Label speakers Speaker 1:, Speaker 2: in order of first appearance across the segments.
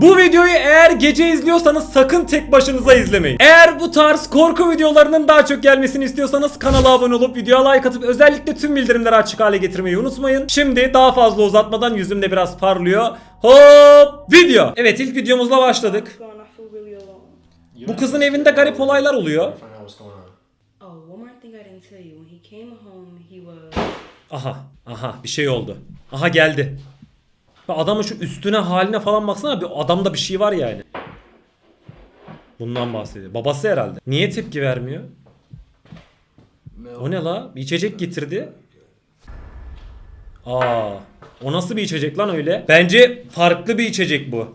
Speaker 1: Bu videoyu eğer gece izliyorsanız sakın tek başınıza izlemeyin. Eğer bu tarz korku videolarının daha çok gelmesini istiyorsanız kanala abone olup videoya like atıp özellikle tüm bildirimleri açık hale getirmeyi unutmayın. Şimdi daha fazla uzatmadan yüzümde biraz parlıyor. Hop video. Evet ilk videomuzla başladık. Bu kızın evinde garip olaylar oluyor. Aha aha bir şey oldu. Aha geldi. Adamın şu üstüne haline falan baksana bir adamda bir şey var yani. Bundan bahsediyor. Babası herhalde. Niye tepki vermiyor? O ne la? Bir içecek getirdi. Aa, o nasıl bir içecek lan öyle? Bence farklı bir içecek bu.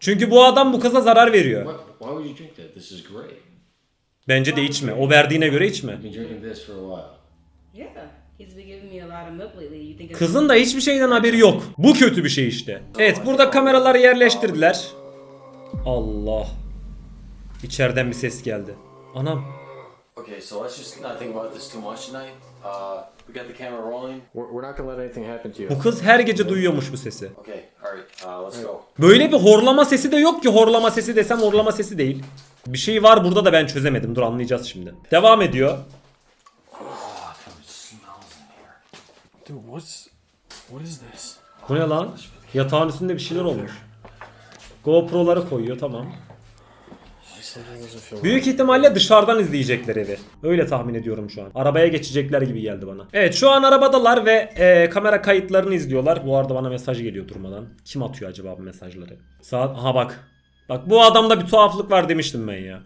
Speaker 1: Çünkü bu adam bu kıza zarar veriyor. Bence de içme. O verdiğine göre içme.
Speaker 2: Yeah. He's been giving me a lot of milk lately. You think it's
Speaker 1: Kızın da hiçbir şeyden haberi yok. Bu kötü bir şey işte. Evet burada kameraları yerleştirdiler. Allah. İçeriden bir ses geldi. Anam.
Speaker 3: Okay, so let's just not think about this too much tonight. Uh, we got the camera rolling.
Speaker 4: We're, not gonna let anything happen to you.
Speaker 1: Bu kız her gece duyuyormuş bu sesi.
Speaker 3: Okay, all right, uh, let's go.
Speaker 1: Böyle bir horlama sesi de yok ki horlama sesi desem horlama sesi değil. Bir şey var burada da ben çözemedim. Dur anlayacağız şimdi. Devam ediyor.
Speaker 4: Dude, what's what is this?
Speaker 1: Bu ne lan? Yatağın üstünde bir şeyler olmuş. GoPro'ları koyuyor tamam. Büyük ihtimalle dışarıdan izleyecekler evi. Öyle tahmin ediyorum şu an. Arabaya geçecekler gibi geldi bana. Evet şu an arabadalar ve e, kamera kayıtlarını izliyorlar. Bu arada bana mesaj geliyor durmadan. Kim atıyor acaba bu mesajları? Saat aha bak. Bak bu adamda bir tuhaflık var demiştim ben ya.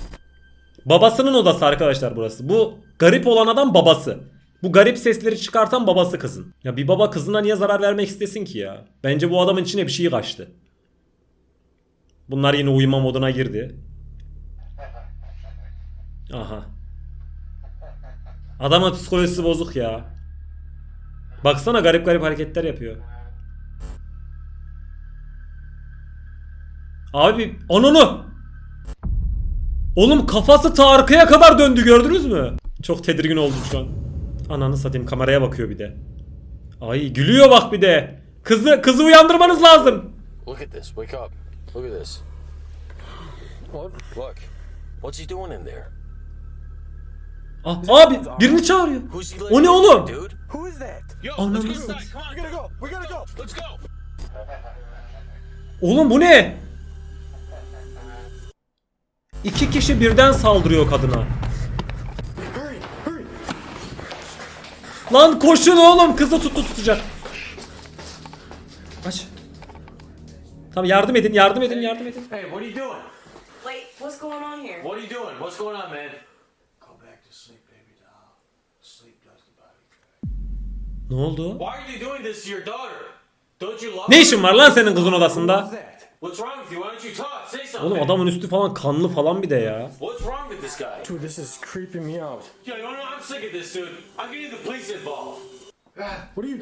Speaker 1: Babasının odası arkadaşlar burası. Bu garip olan adam babası. Bu garip sesleri çıkartan babası kızın. Ya bir baba kızına niye zarar vermek istesin ki ya? Bence bu adamın içine bir şey kaçtı. Bunlar yine uyuma moduna girdi. Aha. Adamın psikolojisi bozuk ya. Baksana garip garip hareketler yapıyor. Abi ananı. Oğlum kafası ta kadar döndü gördünüz mü? Çok tedirgin oldum şu an. Ananı satayım kameraya bakıyor bir de. Ay gülüyor bak bir de. Kızı kızı uyandırmanız lazım.
Speaker 3: Look at this. Wake up. Look at this. What? Look. What's he doing in there?
Speaker 1: Ah, abi birini çağırıyor. O ne oğlum?
Speaker 3: with, dude?
Speaker 5: Who is that? Yo,
Speaker 1: Ananı
Speaker 5: let's go
Speaker 1: satayım.
Speaker 5: inside. Come on, we gotta go. We gotta go. Let's go.
Speaker 1: Oğlum bu ne? İki kişi birden saldırıyor kadına. Lan koşun oğlum kızı tuttu tutacak. Aç. Tamam yardım edin yardım edin yardım edin.
Speaker 3: Hey, what are you doing?
Speaker 2: Wait, what's going on here?
Speaker 3: What are you doing? What's going on, man?
Speaker 5: Go back to sleep, baby doll. Sleep does the body.
Speaker 1: Ne oldu?
Speaker 3: Why are you doing this to your daughter? Don't you love
Speaker 1: Ne
Speaker 3: her?
Speaker 1: işin var lan senin kızın odasında?
Speaker 5: Who's that?
Speaker 3: What's wrong with you? Why don't you talk? Say something.
Speaker 1: Oğlum adamın üstü falan kanlı falan bir de ya.
Speaker 3: What's wrong this guy?
Speaker 4: Dude, this is creeping me out.
Speaker 3: Yo, you know? I'm sick of this, dude. I'm getting the police involved.
Speaker 4: What are you?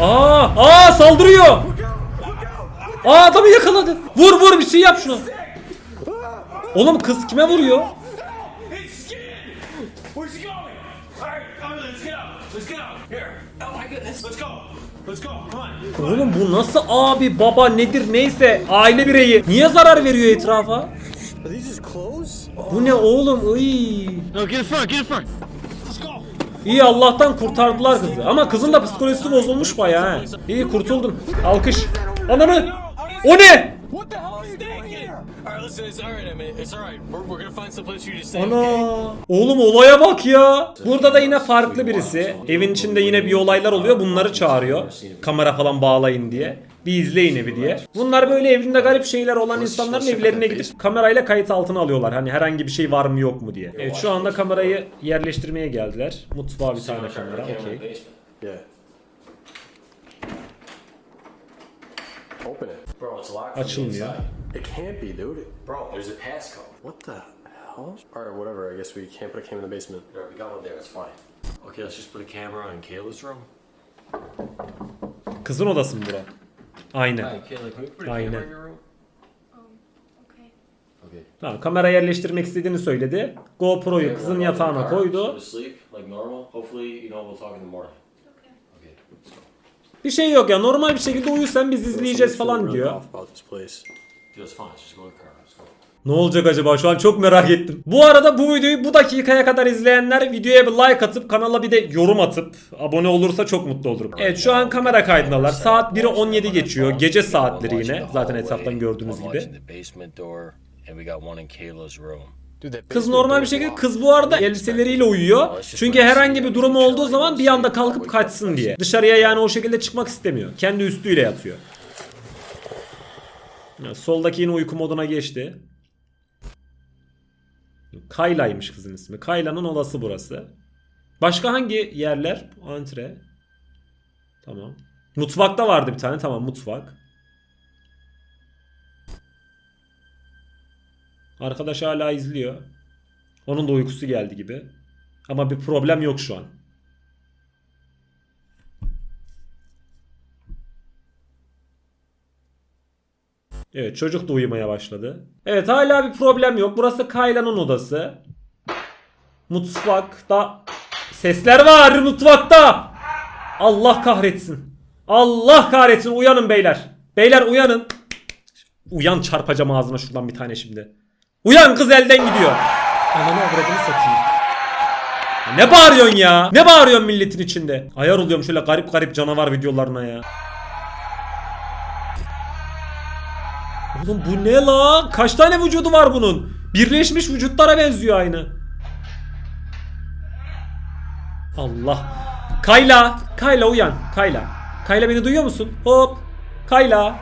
Speaker 1: Aa, aa saldırıyor. Aa adamı yakaladı. Vur vur bir şey yap şuna. Oğlum kız kime vuruyor?
Speaker 3: He's scared. Where's he going? All right, come on, let's get out. Let's get out. Here.
Speaker 2: Oh my goodness.
Speaker 3: Let's go. Let's go. Come on.
Speaker 1: Oğlum bu nasıl abi baba nedir neyse aile bireyi. Niye zarar veriyor etrafa? Bu ne oğlum? Iy.
Speaker 5: No, get in front. Get in front. Let's go.
Speaker 1: İyi Allah'tan kurtardılar kızı. Ama kızın da psikolojisi bozulmuş bayağı ha. İyi kurtuldun. Alkış. Ananı. O ne?
Speaker 5: What the hell are you doing here?
Speaker 3: All right, listen, it's all right, I mean, it's all right. We're, we're gonna find some place for you to stay.
Speaker 1: Ana. Oğlum olaya bak ya. Burada da yine farklı birisi. Evin içinde yine bir olaylar oluyor. Bunları çağırıyor. Kamera falan bağlayın diye. Bir izleyin evi diye. Bunlar böyle evinde garip şeyler olan insanların evlerine gidip kamerayla kayıt altına alıyorlar. Hani herhangi bir şey var mı yok mu diye. Evet şu anda kamerayı yerleştirmeye geldiler. Mutfağa bir tane kamera. Okey.
Speaker 3: basement.
Speaker 4: Yeah. Open it.
Speaker 3: Bro, it's locked from the
Speaker 1: Açılmıyor.
Speaker 4: It can't be, dude.
Speaker 3: Bro, there's a passcode.
Speaker 4: What the hell? Alright, whatever. I guess we can't put a camera in the basement.
Speaker 3: There, we got one there. It's fine. Okay, let's just put a camera in Kayla's room.
Speaker 1: Kızın odası mı bura? Aynen.
Speaker 3: Hi, Kayla, can we put a
Speaker 1: Aynen.
Speaker 3: camera in your room?
Speaker 2: Okay.
Speaker 3: Okay.
Speaker 1: Tamam, kamera yerleştirmek istediğini söyledi. GoPro'yu kızın yatağına koydu.
Speaker 3: So to sleep like normal. Hopefully, you know, we'll talk in the morning.
Speaker 2: Okay.
Speaker 3: Okay, let's go.
Speaker 1: Bir şey yok ya normal bir şekilde uyu sen biz izleyeceğiz falan diyor.
Speaker 4: off about this place.
Speaker 1: Ne olacak acaba şu an çok merak ettim. Bu arada bu videoyu bu dakikaya kadar izleyenler videoya bir like atıp kanala bir de yorum atıp abone olursa çok mutlu olurum. Evet şu an kamera kaydındalar. Saat 1'e 17 geçiyor. Gece saatleri yine. Zaten etraftan gördüğünüz gibi. Kız normal bir şekilde kız bu arada elbiseleriyle uyuyor. Çünkü herhangi bir durum olduğu zaman bir anda kalkıp kaçsın diye. Dışarıya yani o şekilde çıkmak istemiyor. Kendi üstüyle yatıyor. Ya, Soldaki yine uyku moduna geçti. Kayla'ymış kızın ismi. Kayla'nın odası burası. Başka hangi yerler? Antre. Tamam. Mutfakta vardı bir tane. Tamam mutfak. Arkadaş hala izliyor. Onun da uykusu geldi gibi. Ama bir problem yok şu an. Evet çocuk da uyumaya başladı. Evet hala bir problem yok. Burası Kayla'nın odası. Mutfakta sesler var mutfakta. Allah kahretsin. Allah kahretsin uyanın beyler. Beyler uyanın. Uyan çarpacağım ağzına şuradan bir tane şimdi. Uyan kız elden gidiyor. Ananı avradını satayım. Ne bağırıyorsun ya? Ne bağırıyorsun milletin içinde? Ayar oluyorum şöyle garip garip canavar videolarına ya. Oğlum bu ne la? Kaç tane vücudu var bunun? Birleşmiş vücutlara benziyor aynı. Allah. Kayla. Kayla uyan. Kayla. Kayla beni duyuyor musun? Hop. Kayla.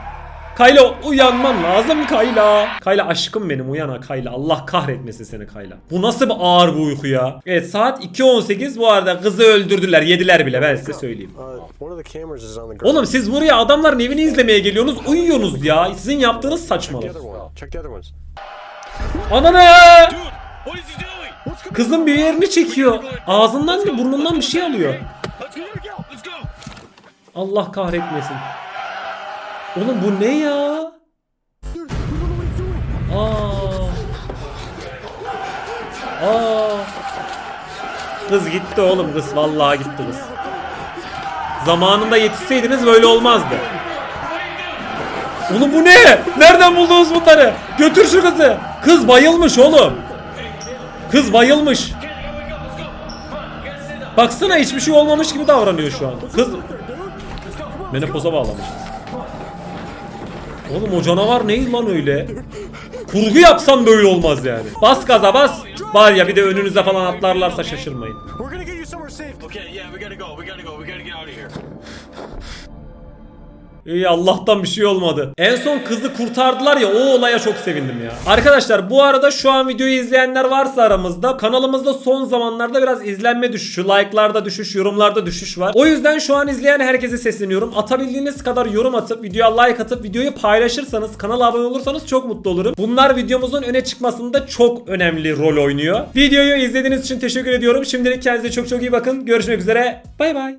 Speaker 1: Kayla uyanman lazım Kayla. Kayla aşkım benim uyana Kayla. Allah kahretmesin seni Kayla. Bu nasıl bir ağır bir uyku ya. Evet saat 2.18 bu arada kızı öldürdüler. Yediler bile ben size söyleyeyim.
Speaker 4: Uh.
Speaker 1: Oğlum siz buraya adamların evini izlemeye geliyorsunuz. Uyuyorsunuz ya. Sizin yaptığınız saçmalık. Ananı! Kızın bir yerini çekiyor. Ağzından bir burnundan bir şey alıyor. Allah kahretmesin. Oğlum bu ne ya? Aa. Aa. Kız gitti oğlum kız. Vallahi gitti kız. Zamanında yetişseydiniz böyle olmazdı. Oğlum bu ne? Nereden buldunuz bunları? Götür şu kızı. Kız bayılmış oğlum. Kız bayılmış. Baksana hiçbir şey olmamış gibi davranıyor şu an. Kız menopoza bağlamış. Oğlum o canavar neydi lan öyle? Kurgu yapsam böyle olmaz yani. Bas gaza bas. Var ya bir de önünüze falan atlarlarsa şaşırmayın. İyi Allah'tan bir şey olmadı. En son kızı kurtardılar ya o olaya çok sevindim ya. Arkadaşlar bu arada şu an videoyu izleyenler varsa aramızda kanalımızda son zamanlarda biraz izlenme düşüşü, like'larda düşüş, yorumlarda düşüş var. O yüzden şu an izleyen herkese sesleniyorum. Atabildiğiniz kadar yorum atıp videoya like atıp videoyu paylaşırsanız kanala abone olursanız çok mutlu olurum. Bunlar videomuzun öne çıkmasında çok önemli rol oynuyor. Videoyu izlediğiniz için teşekkür ediyorum. Şimdilik kendinize çok çok iyi bakın. Görüşmek üzere. Bay bay.